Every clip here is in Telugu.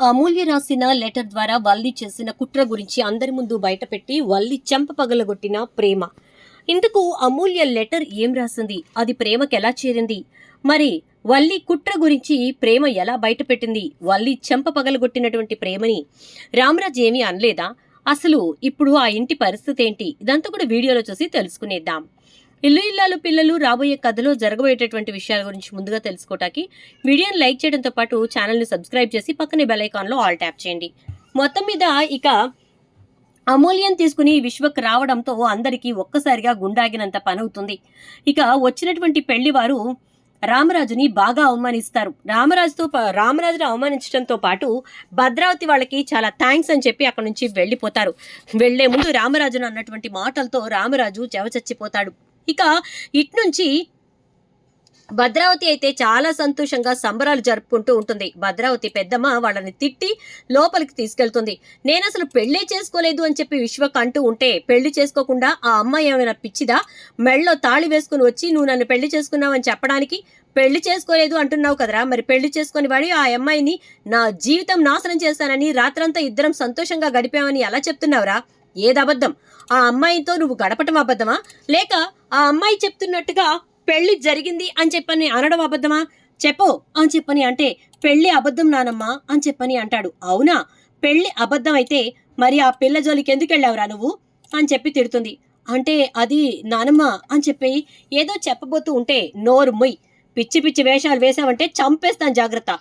అమూల్య రాసిన లెటర్ ద్వారా వల్లి చేసిన కుట్ర గురించి అందరి ముందు బయటపెట్టి వల్లి చెంప పగలగొట్టిన ప్రేమ. ఇందుకు అమూల్య లెటర్ ఏం రాసింది? అది ప్రేమకి ఎలా చేరింది? మరి వల్లి కుట్ర గురించి ప్రేమ ఎలా బయటపెట్టింది? వల్లి చెంప పగలగొట్టినటువంటి ప్రేమని రామరాజ్ ఏమీ అనలేదా? అసలు ఇప్పుడు ఆ ఇంటి పరిస్థితి ఏంటి? ఇదంతా కూడా వీడియోలో చూసి తెలుసుకునేద్దాం. ఇల్లు ఇల్లాలు పిల్లలు రాబోయే కథలో జరగబోయేటటువంటి విషయాల గురించి ముందుగా తెలుసుకోవటానికి వీడియోని లైక్ చేయడంతో పాటు ఛానల్ని సబ్స్క్రైబ్ చేసి పక్కనే బెల్ ఐకాన్లో ఆల్ ట్యాప్ చేయండి. మొత్తం మీద ఇక అమూల్యం తీసుకుని విశ్వక్ రావడంతో అందరికీ ఒక్కసారిగా గుండాగినంత పని అవుతుంది ఇక వచ్చినటువంటి పెళ్ళివారు రామరాజుని బాగా అవమానిస్తారు. రామరాజుతో పా- రామరాజుని అవమానించడంతో పాటు భద్రావతి వాళ్ళకి చాలా థ్యాంక్స్ అని చెప్పి అక్కడ నుంచి వెళ్ళిపోతారు. వెళ్ళే ముందు రామరాజును అన్నటువంటి మాటలతో రామరాజు చెవచచ్చిపోతాడు ఇక ఇట్నుంచి భద్రావతి అయితే చాలా సంతోషంగా సంబరాలు జరుపుకుంటూ ఉంటుంది. భద్రావతి పెద్దమ్మ వాళ్ళని తిట్టి లోపలికి తీసుకెళ్తుంది. నేను అసలు పెళ్ళే చేసుకోలేదు అని చెప్పి విశ్వక్ అంటూ ఉంటే పెళ్ళి చేసుకోకుండా ఆ అమ్మాయి ఏమైనా పిచ్చిదా? మెళ్ళలో తాళి వేసుకుని వచ్చి నువ్వు నన్ను పెళ్ళి చేసుకున్నావని చెప్పడానికి పెళ్ళి చేసుకోలేదు అంటున్నావు కదరా? మరి పెళ్ళి చేసుకుని వాడి ఆ అమ్మాయిని నా జీవితం నాశనం చేశానని రాత్రంతా ఇద్దరం సంతోషంగా గడిపామని ఎలా చెప్తున్నావురా? ఏది అబద్ధం ఆ అమ్మాయితో నువ్వు గడపటం అబద్ధమా? లేక ఆ అమ్మాయి చెప్తున్నట్టుగా పెళ్ళి జరిగింది అని చెప్పని అనడం అబద్ధమా? చెప్పు అని చెప్పని అంటే పెళ్ళి అబద్ధం నానమ్మా అని చెప్పని అంటాడు. అవునా? పెళ్ళి అబద్ధం అయితే మరి ఆ పిల్ల జోలికి ఎందుకు వెళ్ళావురా నువ్వు? అని చెప్పి తిడుతుంది. అంటే అది నానమ్మ అని చెప్పి ఏదో చెప్పబోతూ ఉంటే నోరు ముయ్. పిచ్చి పిచ్చి వేషాలు వేసావంటే చంపేస్తాను జాగ్రత్త.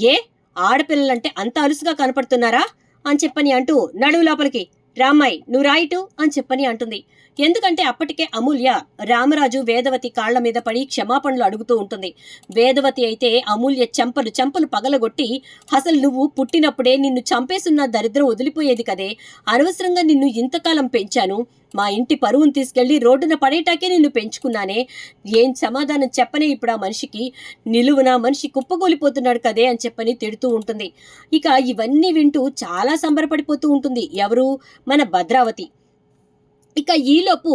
ఏ? ఆడపిల్లలంటే అంత అలుసుగా కనపడుతున్నారా? అని చెప్పని అంటూ నడువు లోపలికి రామ్మాయి నువ్వు రాయిటు అని చెప్పని అంటుంది. ఎందుకంటే అప్పటికే అమూల్య రామరాజు వేదవతి కాళ్ళ మీద పడి క్షమాపణలు అడుగుతూ ఉంటుంది. వేదవతి అయితే అమూల్య చెంపలు చెంపలు పగలగొట్టి అసలు నువ్వు పుట్టినప్పుడే నిన్ను చంపేసున్న దరిద్రం వదిలిపోయేది కదే. అనవసరంగా నిన్ను ఇంతకాలం పెంచాను. మా ఇంటి పరువును తీసుకెళ్ళి రోడ్డున పడేటాకే నిన్ను పెంచుకున్నానే. ఏం సమాధానం చెప్పనే ఇప్పుడు ఆ మనిషికి? నిలువున మనిషి కుప్పగోలిపోతున్నాడు కదే అని చెప్పని తిడుతూ ఉంటుంది. ఇక ఇవన్నీ వింటూ చాలా సంబరపడిపోతూ ఉంటుంది. ఎవరు? మన భద్రావతి. ఇక ఈలోపు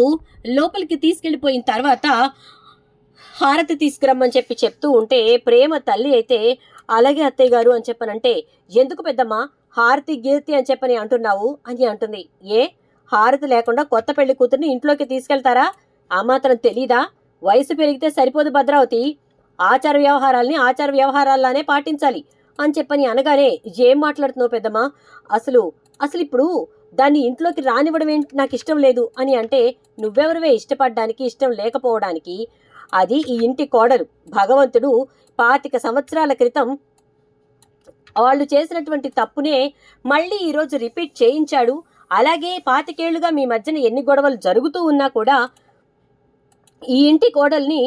లోపలికి తీసుకెళ్ళిపోయిన తర్వాత హారతి తీసుకురమ్మని చెప్పి చెప్తూ ఉంటే ప్రేమ తల్లి అయితే అలాగే అత్తయ్య గారు అని చెప్పనంటే ఎందుకు పెద్దమ్మా? హారతి గీర్తి అని చెప్పని అంటున్నావు అని అంటుంది. ఏ? హారతి లేకుండా కొత్త పెళ్ళి కూతుర్ని ఇంట్లోకి తీసుకెళ్తారా? ఆ మాత్రం తెలీదా? వయసు పెరిగితే సరిపోదు భద్రావతి. ఆచార వ్యవహారాల్ని ఆచార వ్యవహారాల్లానే పాటించాలి అని చెప్పని అనగానే ఏం మాట్లాడుతున్నావు పెద్దమ్మా? అసలు అసలు ఇప్పుడు దాన్ని ఇంట్లోకి రానివ్వడం ఏంటి? నాకు ఇష్టం లేదు అని అంటే నువ్వెవరివే ఇష్టపడడానికి ఇష్టం లేకపోవడానికి అది ఈ ఇంటి కోడలు. భగవంతుడు పాతిక సంవత్సరాల క్రితం వాళ్ళు చేసినటువంటి తప్పునే మళ్ళీ ఈరోజు రిపీట్ చేయించాడు. అలాగే పాతికేళ్ళుగా మీ మధ్యన ఎన్ని గొడవలు జరుగుతూ ఉన్నా కూడా ఈ ఇంటి కోడల్ని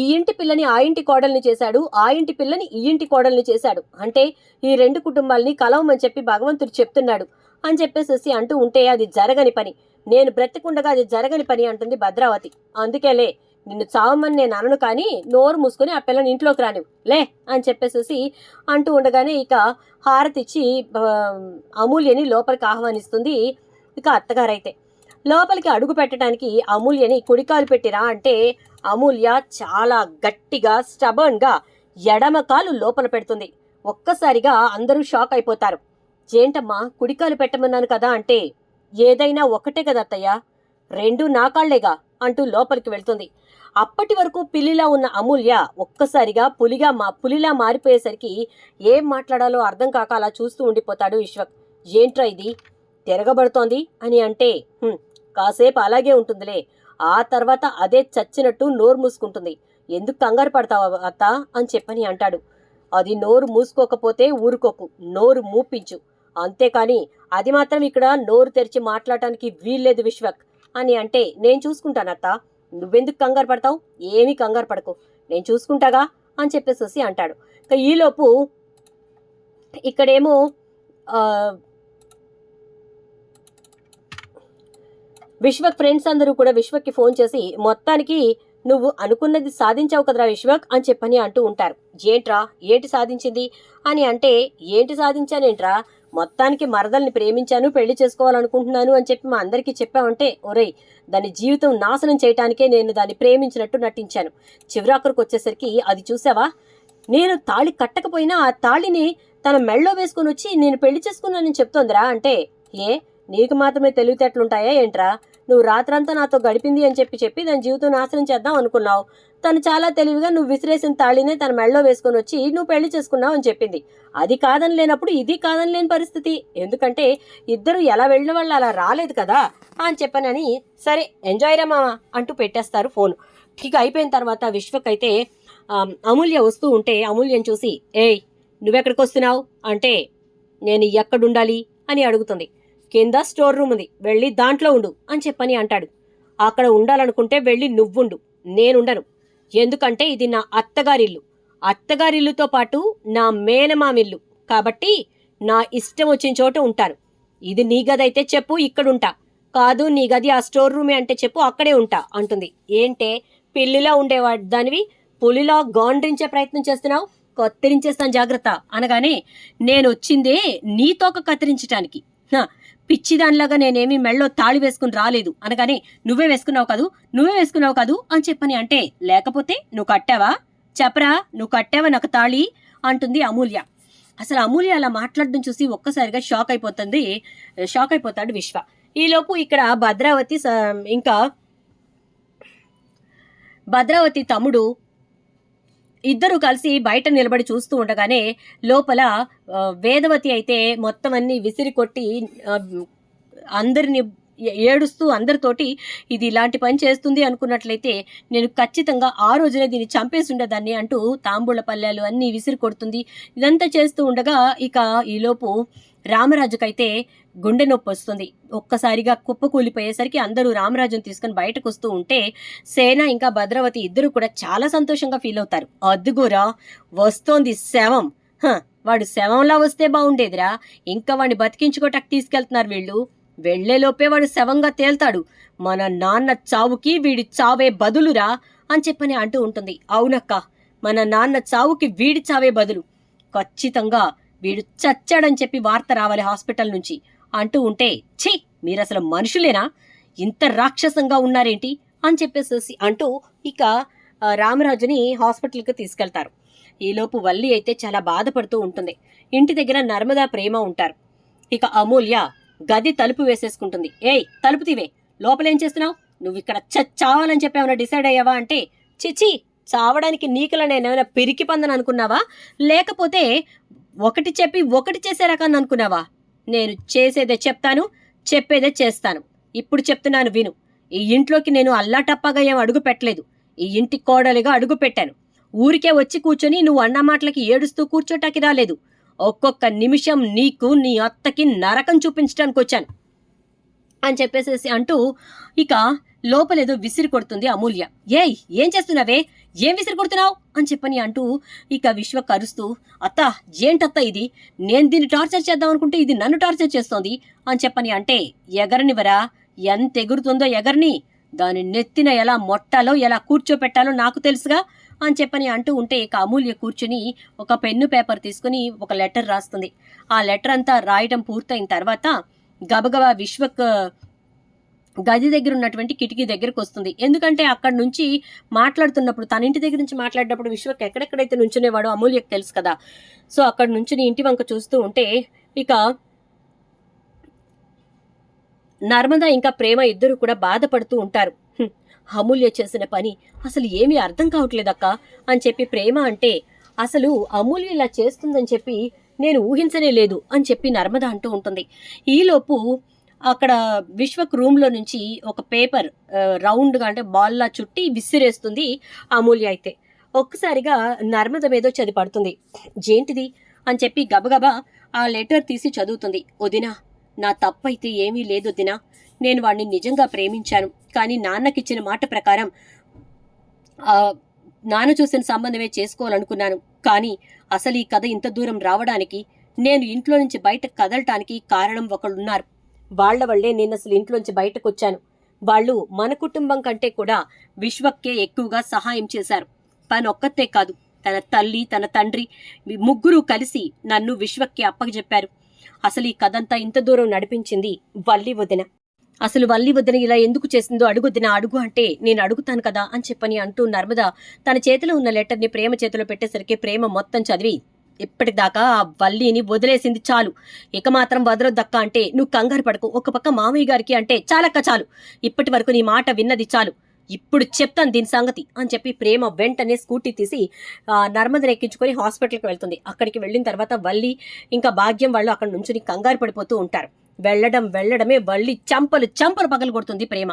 ఈ ఇంటి పిల్లని ఆ ఇంటి కోడల్ని చేశాడు ఆ ఇంటి పిల్లని ఈ ఇంటి కోడల్ని చేశాడు. అంటే ఈ రెండు కుటుంబాలని కలవమని చెప్పి భగవంతుడు చెప్తున్నాడు. అని చెప్పేసేసి అంటూ ఉంటే అది జరగని పని. నేను బ్రతికుండగా అది జరగని పని అంటుంది భద్రావతి. అందుకేలే నిన్ను చావమని నేను అనను కానీ నోరు మూసుకొని ఆ పిల్లని ఇంట్లోకి రానివ్వు. లే అని చెప్పేసేసి అంటూ ఉండగానే ఇక హారతిచ్చి అమూల్యని లోపలికి ఆహ్వానిస్తుంది ఇక అత్తగారైతే. లోపలికి అడుగు పెట్టడానికి అమూల్యని కుడికాలు పెట్టిరా అంటే అమూల్య చాలా గట్టిగా స్టబర్న్గా ఎడమ కాలు లోపల పెడుతుంది. ఒక్కసారిగా అందరూ షాక్ అయిపోతారు. ఏంటమ్మా కుడికాలు పెట్టమన్నాను కదా అంటే ఏదైనా ఒకటే కదా అత్తయ్య రెండు నాకాళ్ళేగా అంటూ లోపలికి వెళ్తుంది. అప్పటి వరకు పిల్లిలా ఉన్న అమూల్య ఒక్కసారిగా పులిగా మా పులిలా మారిపోయేసరికి ఏం మాట్లాడాలో అర్థం కాక అలా చూస్తూ ఉండిపోతాడు విశ్వక్. ఏంట్రా ఇది? తిరగబడుతోంది? అని అంటే కాసేపు అలాగే ఉంటుందిలే. ఆ తర్వాత అదే చచ్చినట్టు నోరు మూసుకుంటుంది. ఎందుకు కంగారు పడతావా అత్త? అని చెప్పని అంటాడు. అది నోరు మూసుకోకపోతే ఊరుకోకు. నోరు మూపించు. అంతేకాని అది మాత్రం ఇక్కడ నోరు తెరిచి మాట్లాడటానికి వీల్లేదు విశ్వక్ అని అంటే నేను చూసుకుంటానత్త. నువ్వెందుకు కంగారు పడతావు? ఏమీ కంగారు పడకు. నేను చూసుకుంటాగా? అని చెప్పేసి అంటాడు. ఇక ఈలోపు ఇక్కడేమో విశ్వక్ ఫ్రెండ్స్ అందరూ కూడా విశ్వక్కి ఫోన్ చేసి మొత్తానికి నువ్వు అనుకున్నది సాధించావు కదరా విశ్వక్? అని చెప్పని అంటూ ఉంటారు. ఏంట్రా? ఏంటి సాధించింది? అని అంటే ఏంటి సాధించానేంట్రా? మొత్తానికి మరదల్ని ప్రేమించాను పెళ్ళి చేసుకోవాలనుకుంటున్నాను అని చెప్పి మా అందరికీ చెప్పామంటే ఒరేయ్ దాని జీవితం నాశనం చేయటానికే నేను దాన్ని ప్రేమించినట్టు నటించాను. చివరాఖరికి వచ్చేసరికి అది చూసావా? నేను తాళి కట్టకపోయినా ఆ తాళిని తన మెళ్ళో వేసుకుని వచ్చి నేను పెళ్ళి చేసుకున్నానని చెప్తోందిరా. అంటే ఏ? నీకు మాత్రమే తెలివితేటలుంటాయా ఏంట్రా? నువ్వు రాత్రంతా నాతో గడిపింది అని చెప్పి చెప్పి దాని జీవితం నాశనం చేద్దాం అనుకున్నావు. తను చాలా తెలివిగా నువ్వు విసిరేసిన తాళినే తన మెడలో వేసుకొని వచ్చి నువ్వు పెళ్ళి చేసుకున్నావు అని చెప్పింది. అది కాదని లేనప్పుడు ఇది కాదని లేని పరిస్థితి. ఎందుకంటే ఇద్దరు ఎలా వెళ్ళిన వాళ్ళు అలా రాలేదు కదా అని చెప్పానని సరే ఎంజాయ్ రా మామ అంటూ పెట్టేస్తారు ఫోన్. ఇక అయిపోయిన తర్వాత విశ్వకైతే అమూల్య వస్తూ ఉంటే అమూల్యం చూసి ఏయ్ నువ్వెక్కడికి వస్తున్నావు? అంటే నేను ఎక్కడుండాలి? అని అడుగుతుంది. కింద స్టోర్ రూమ్ ఉంది. వెళ్ళి దాంట్లో ఉండు అని చెప్పని అంటాడు. అక్కడ ఉండాలనుకుంటే వెళ్ళి నువ్వుండు. నేనుండను. ఎందుకంటే ఇది నా అత్తగారిల్లు. అత్తగారిల్లుతో పాటు నా మేనమామిల్లు. కాబట్టి నా ఇష్టం వచ్చిన చోట ఉంటాను ఇది నీ గది అయితే చెప్పు ఇక్కడుంటా. కాదు నీ గది ఆ స్టోర్ రూమే అంటే చెప్పు అక్కడే ఉంటా అంటుంది. ఏంటే? పిల్లిలా ఉండేవాడు దానివి? పులిలా గాండ్రించే ప్రయత్నం చేస్తున్నావు? కత్తిరించేస్తాను జాగ్రత్త అనగానే నేను వచ్చిందే నీ తోక కత్తిరించటానికి పిచ్చిదానిలాగా నేనేమి మెళ్ళో తాళి వేసుకుని రాలేదు. అనగానే నువ్వే వేసుకున్నావు కదూ? నువ్వే వేసుకున్నావు కదూ? అని చెప్పని అంటే లేకపోతే నువ్వు కట్టావా? చెప్పరా నువ్వు కట్టావా నాకు తాళి? అంటుంది అమూల్య. అసలు అమూల్య అలా మాట్లాడడం చూసి ఒక్కసారిగా షాక్ అయిపోతుంది షాక్ అయిపోతాడు విశ్వ. ఈలోపు ఇక్కడ భద్రావతి ఇంకా భద్రావతి తమ్ముడు ఇద్దరు కలిసి బయట నిలబడి చూస్తూ ఉండగానే లోపల వేదవతి అయితే మొత్తం అన్ని విసిరి కొట్టి అందరిని ఏడుస్తూ అందరితోటి ఇది ఇలాంటి పని చేస్తుంది అనుకున్నట్లయితే నేను ఖచ్చితంగా ఆ రోజునే దీన్ని చంపేసి ఉండేదాన్ని అంటూ తాంబూల పల్లెలు అన్నీ విసిరి కొడుతుంది. ఇదంతా చేస్తూ ఉండగా ఇక ఈలోపు రామరాజుకైతే గుండె నొప్పి వస్తుంది. ఒక్కసారిగా కుప్పకూలిపోయేసరికి అందరూ రామరాజును తీసుకుని బయటకు వస్తూ ఉంటే సేన ఇంకా భద్రవతి ఇద్దరు కూడా చాలా సంతోషంగా ఫీల్ అవుతారు. అద్దుగోరా వస్తోంది శవం. వాడు శవంలా వస్తే బాగుండేదిరా ఇంకా వాడిని బతికించుకోటకు తీసుకెళ్తున్నారు వీళ్ళు. వెళ్ళేలోపే వాడు శవంగా తేల్తాడు. మన నాన్న చావుకి వీడి చావే బదులురా అని చెప్పని అంటూ ఉంటుంది. అవునక్క మన నాన్న చావుకి వీడి చావే బదులు. ఖచ్చితంగా వీడు చచ్చాడని చెప్పి వార్త రావాలి హాస్పిటల్ నుంచి. అంటూ ఉంటే ఛీ మీరసలు మనుషులేనా? ఇంత రాక్షసంగా ఉన్నారేంటి? అని చెప్పేసేసి అంటూ ఇక రామరాజుని హాస్పిటల్కి తీసుకెళ్తారు. ఈలోపు వల్లి అయితే చాలా బాధపడుతూ ఉంటుంది. ఇంటి దగ్గర నర్మదా ప్రేమ ఉంటారు. ఇక అమూల్య గది తలుపు వేసేసుకుంటుంది. ఏయ్ తలుపు తీవే. లోపలేం చేస్తున్నావు? నువ్వు ఇక్కడ చావాలని చెప్పి ఏమైనా డిసైడ్ అయ్యావా అంటే చిచి చావడానికి నీకులా నేను ఏమైనా పిరికి పందని అనుకున్నావా? లేకపోతే ఒకటి చెప్పి ఒకటి చేసే రకాన్ని అనుకున్నావా? నేను చేసేదే చెప్తాను చెప్పేదే చేస్తాను. ఇప్పుడు చెప్తున్నాను విను. ఈ ఇంట్లోకి నేను అల్లాటప్పగా ఏం అడుగు పెట్టలేదు. ఈ ఇంటి కోడలిగా అడుగు పెట్టాను. ఊరికే వచ్చి కూర్చొని నువ్వు అన్న మాటలకి ఏడుస్తూ కూర్చోటానికి రాలేదు. ఒక్కొక్క నిమిషం నీకు నీ అత్తకి నరకం చూపించడానికి వచ్చాను. అని చెప్పేసేసి అంటూ ఇక లోపలేదో విసిరి కొడుతుంది అమూల్య. ఏయ్ ఏం చేస్తున్నావే? ఏం విసిరి కొడుతున్నావు అని చెప్పని అంటూ ఇక విశ్వ కరుస్తూ అత్త ఏంటత్త ఇది? నేను దీన్ని టార్చర్ చేద్దాం అనుకుంటే ఇది నన్ను టార్చర్ చేస్తోంది అని చెప్పని అంటే ఎగరనివరా ఎంత ఎగురుతుందో ఎగరని? దాని నెత్తిన ఎలా మొట్టాలో ఎలా కూర్చోపెట్టాలో నాకు తెలుసుగా అని చెప్పని అంటూ ఉంటే ఇక అమూల్య కూర్చుని ఒక పెన్ను పేపర్ తీసుకుని ఒక లెటర్ రాస్తుంది. ఆ లెటర్ అంతా రాయడం పూర్తయిన తర్వాత గబగబా విశ్వక్ గది దగ్గర ఉన్నటువంటి కిటికీ దగ్గరకు వస్తుంది. ఎందుకంటే అక్కడ నుంచి మాట్లాడుతున్నప్పుడు తన ఇంటి దగ్గర నుంచి మాట్లాడేటప్పుడు విశ్వక్ ఎక్కడెక్కడైతే నుంచునేవాడో అమూల్యకు తెలుసు కదా. సో అక్కడ నుంచి ఇంటి వంక చూస్తూ ఉంటే ఇక నర్మద ఇంకా ప్రేమ ఇద్దరు కూడా బాధపడుతూ ఉంటారు. అమూల్య చేసిన పని అసలు ఏమీ అర్థం కావట్లేదక్క అని చెప్పి ప్రేమ అంటే అసలు అమూల్య ఇలా చేస్తుందని చెప్పి నేను ఊహించనే లేదు అని చెప్పి నర్మద అంటూ ఉంటుంది. ఈలోపు అక్కడ విశ్వక్ రూమ్లో నుంచి ఒక పేపర్ రౌండ్గా అంటే బాల్లా చుట్టి విసిరేస్తుంది అమూల్య అయితే. ఒక్కసారిగా నర్మద మీద చది పడుతుంది ఏంటిది అని చెప్పి గబగబా ఆ లెటర్ తీసి చదువుతుంది. వదినా నా తప్పైతే ఏమీ లేదు వదినా. నేను వాడిని నిజంగా ప్రేమించాను. కానీ నాన్నకిచ్చిన మాట ప్రకారం నాన్న చూసిన సంబంధమే చేసుకోవాలనుకున్నాను. కానీ అసలు ఈ కథ ఇంత దూరం రావడానికి నేను ఇంట్లో నుంచి బయట కదలటానికి కారణం ఒకళ్ళున్నారు. వాళ్ళ వల్లే నేను అసలు ఇంట్లోంచి బయటకు వచ్చాను వాళ్ళు మన కుటుంబం కంటే కూడా విశ్వక్కే ఎక్కువగా సహాయం చేశారు. తనొక్కతే కాదు తన తల్లి తన తండ్రి ముగ్గురు కలిసి నన్ను విశ్వక్కి అప్పగజెప్పారు. అసలు ఈ కథంతా ఇంత దూరం నడిపించింది వల్లి వదిన. అసలు వల్లి వదిన ఇలా ఎందుకు చేసిందో అడుగుదిన అడుగు అంటే నేను అడుగుతాను కదా అని చెప్పని అంటూ నర్మద తన చేతిలో ఉన్న లెటర్ని ప్రేమ చేతిలో పెట్టేసరికి ప్రేమ మొత్తం చదివి ఇప్పటిదాకా ఆ వల్లిని వదిలేసింది చాలు. ఇక మాత్రం వదలొద్దక్క అంటే నువ్వు కంగారు పడకు. ఒక పక్క మామయ్య గారికి అంటే చాలక్క చాలు. ఇప్పటి వరకు నీ మాట విన్నది చాలు. ఇప్పుడు చెప్తాను దీని సంగతి అని చెప్పి ప్రేమ వెంటనే స్కూటీ తీసి ఆ, నర్మదని ఎక్కించుకొని హాస్పిటల్కి వెళ్తుంది. అక్కడికి వెళ్ళిన తర్వాత వల్లి ఇంకా భాగ్యం వాళ్ళు అక్కడ నుంచి కంగారు పడిపోతూ ఉంటారు. వెళ్ళడం వెళ్ళడమే వల్లి చంపలు చంపలు పగలు కొడుతుంది ప్రేమ.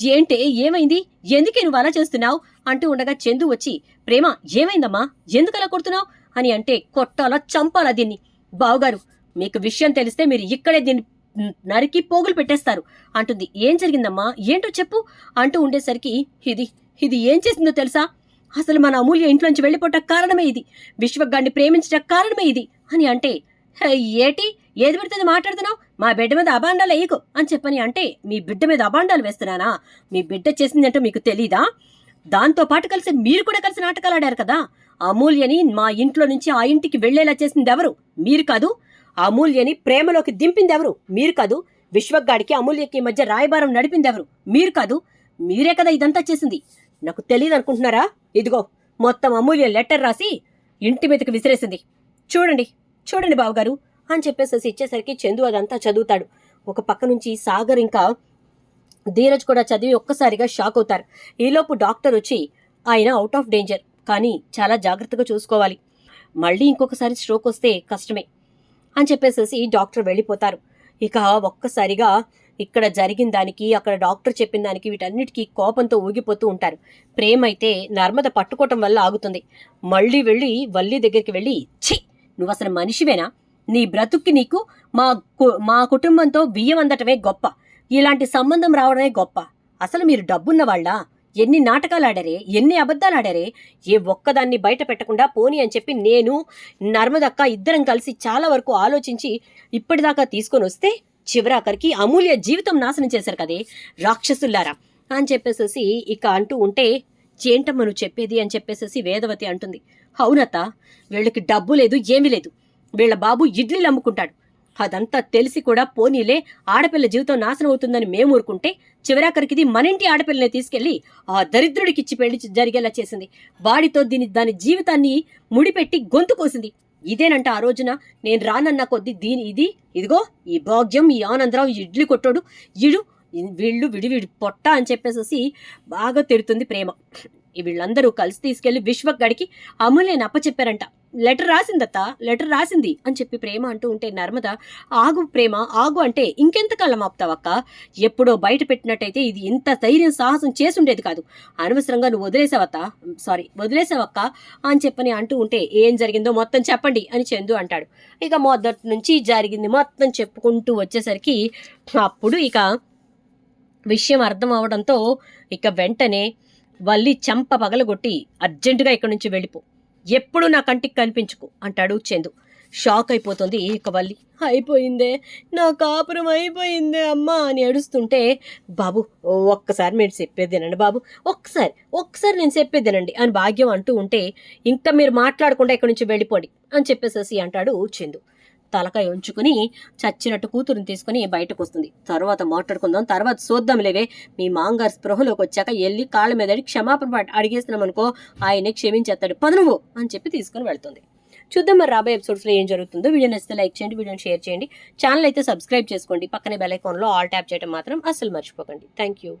ఏంటే ఏమైంది? ఎందుకే నువ్వు అలా చేస్తున్నావు? అంటూ ఉండగా చందు వచ్చి ప్రేమ ఏమైందమ్మా? ఎందుకు అలా కొడుతున్నావు? అని అంటే కొట్టాలా చంపాలా దీన్ని? బావుగారు మీకు విషయం తెలిస్తే మీరు ఇక్కడే దీన్ని నరికి పోగులు పెట్టేస్తారు అంటుంది. ఏం జరిగిందమ్మా? ఏంటో చెప్పు అంటూ ఉండేసరికి ఇది ఇది ఏం చేసిందో తెలుసా? అసలు మన అమూల్య ఇంట్లోంచి వెళ్ళిపోట కారణమే ఇది. విశ్వగాన్ని ప్రేమించట కారణమే ఇది అని అంటే "హే, ఏటి? ఏది పెడుతుంది మాట్లాడుతున్నావు? మా బిడ్డ మీద అబాండాలు వేయకు అని చెప్పని అంటే మీ బిడ్డ మీద అబాండాలు వేస్తున్నానా? మీ బిడ్డ చేసిందంటే మీకు తెలీదా? దాంతో పాటు కలిసి మీరు కూడా కలిసి నాటకాలు ఆడారు కదా? అమూల్యని మా ఇంట్లో నుంచి ఆ ఇంటికి వెళ్ళేలా చేసింది ఎవరు మీరు కాదు. అమూల్యని ప్రేమలోకి దింపింది ఎవరు మీరు కాదు. విశ్వగాడికి అమూల్యకి మధ్య రాయబారం నడిపింది ఎవరు మీరు కాదు. మీరే కదా ఇదంతా చేసింది. నాకు తెలియదు అనుకుంటున్నారా ఇదిగో మొత్తం అమూల్య లెటర్ రాసి ఇంటి మీదకి విసిరేసింది. చూడండి చూడండి బావగారు అని చెప్పేసేసి ఇచ్చేసరికి చందు అదంతా చదువుతాడు. ఒక పక్క నుంచి సాగర్ ఇంకా ధీరజ్ కూడా చదివి ఒక్కసారిగా షాక్ అవుతారు. ఈలోపు డాక్టర్ వచ్చి ఆయన అవుట్ ఆఫ్ డేంజర్ కానీ చాలా జాగ్రత్తగా చూసుకోవాలి. మళ్ళీ ఇంకొకసారి స్ట్రోక్ వస్తే కష్టమే అని చెప్పేసేసి డాక్టర్ వెళ్ళిపోతారు. ఇక ఒక్కసారిగా ఇక్కడ జరిగిన దానికి అక్కడ డాక్టర్ చెప్పిన దానికి వీటన్నిటికీ కోపంతో ఊగిపోతూ ఉంటారు. ప్రేమ అయితే నర్మద పట్టుకోవటం వల్ల ఆగుతుంది. మళ్ళీ వెళ్ళి వల్లి దగ్గరికి వెళ్ళి ఛీ నువ్వు అసలు మనిషివేనా? నీ బ్రతుక్కి నీకు మా కు- మా కుటుంబంతో బియ్యం అందటమే గొప్ప. ఇలాంటి సంబంధం రావడమే గొప్ప. అసలు మీరు డబ్బున్న వాళ్ళ ఎన్ని నాటకాలు ఆడారే ఎన్ని అబద్ధాలు ఆడారే ఏ ఒక్కదాన్ని బయట పెట్టకుండా పోని అని చెప్పి నేను నర్మదక్క ఇద్దరం కలిసి చాలా వరకు ఆలోచించి ఇప్పటిదాకా తీసుకొని వస్తే చివరాఖరికి అమూల్య జీవితం నాశనం చేశారు కదే రాక్షసుల్లారా? అని చెప్పేసేసి ఇక అంటూ ఉంటే ఏంటమ్మ నువ్వు చెప్పేది? అని చెప్పేసేసి వేదవతి అంటుంది. అవునత వీళ్ళకి డబ్బు లేదు ఏమీ లేదు. వీళ్ళ బాబు ఇడ్లీలు అమ్ముకుంటాడు. అదంతా తెలిసి కూడా పోనీలే ఆడపిల్ల జీవితం నాశనం అవుతుందని మేము ఊరుకుంటే చివరాఖరికి ఇది మన ఇంటి ఆడపిల్లని తీసుకెళ్ళి ఆ దరిద్రుడికి ఇచ్చి పెళ్ళి జరిగేలా చేసింది. వాడితో దీని దాని జీవితాన్ని ముడిపెట్టి గొంతు కోసింది. ఇదేనంట ఆ రోజున నేను రానన్న కొద్దీ దీని ఇది. ఇదిగో ఈ భాగ్యం ఈ ఆనందరావు ఇడ్లీ కొట్టాడు. ఇడు వీళ్ళు విడివిడి పొట్ట అని చెప్పేసేసి బాగా తిడుతుంది ప్రేమ. వీళ్ళందరూ కలిసి తీసుకెళ్ళి విశ్వగడికి అమూల్యని అప్పచెప్పారంట. లెటర్ రాసిందత్త లెటర్ రాసింది అని చెప్పి ప్రేమ అంటూ ఉంటే నర్మద ఆగు ప్రేమ ఆగు అంటే ఇంకెంతకాలం ఆపుతావక్క ఎప్పుడో బయట పెట్టినట్టయితే ఇది ఇంత ధైర్యం సాహసం చేసుండేది కాదు. అనవసరంగా నువ్వు వదిలేసావత్త సారీ వదిలేసావక్క అని చెప్పని అంటూ ఉంటే ఏం జరిగిందో మొత్తం చెప్పండి అని చందు అంటాడు. ఇక మొదటి నుంచి జరిగింది మొత్తం చెప్పుకుంటూ వచ్చేసరికి అప్పుడు ఇక విషయం అర్థం అవడంతో ఇక వెంటనే వల్లి చంప పగలగొట్టి అర్జెంటుగా ఇక్కడి నుంచి వెళ్ళిపో. ఎప్పుడు నా కంటికి కనిపించుకు అంటాడు చందు. షాక్ అయిపోతుంది ఏకవల్లి అయిపోయిందే నా కాపురం అయిపోయిందే అమ్మా అని ఏడుస్తుంటే బాబు ఓ ఒక్కసారి మీరు చెప్పేది తినండి బాబు. ఒక్కసారి ఒక్కసారి నేను చెప్పేది తినండి అని భాగ్యం అంటూ ఉంటే ఇంకా మీరు మాట్లాడకుండా ఇక్కడి నుంచి వెళ్ళిపోండి అని చెప్పేసేసి అంటాడు చందు. తలకాయ ఉంచుకుని చచ్చినట్టు కూతురుని తీసుకుని బయటకు వస్తుంది తర్వాత మాట్లాడుకుందాం. తర్వాత చూద్దాం లేవే. మీ మాంగారు స్పృహలోకి వచ్చాక వెళ్ళి కాళ్ళ మీద క్షమాపణ అడిగేస్తున్నాం అనుకో ఆయనే క్షమించేస్తాడు. పదనువు అని చెప్పి తీసుకుని వెళ్తుంది. చూద్దాం మరి రాబోయే ఎపిసోడ్స్లో ఏం జరుగుతుందో. వీడియో నచ్చితే లైక్ చేయండి వీడియోని షేర్ చేయండి. ఛానల్ అయితే సబ్స్క్రైబ్ చేసుకోండి. పక్కనే బెల్ ఐకాన్లో ఆల్ ట్యాప్ చేయడం మాత్రం అస్సలు మర్చిపోకండి. Thank you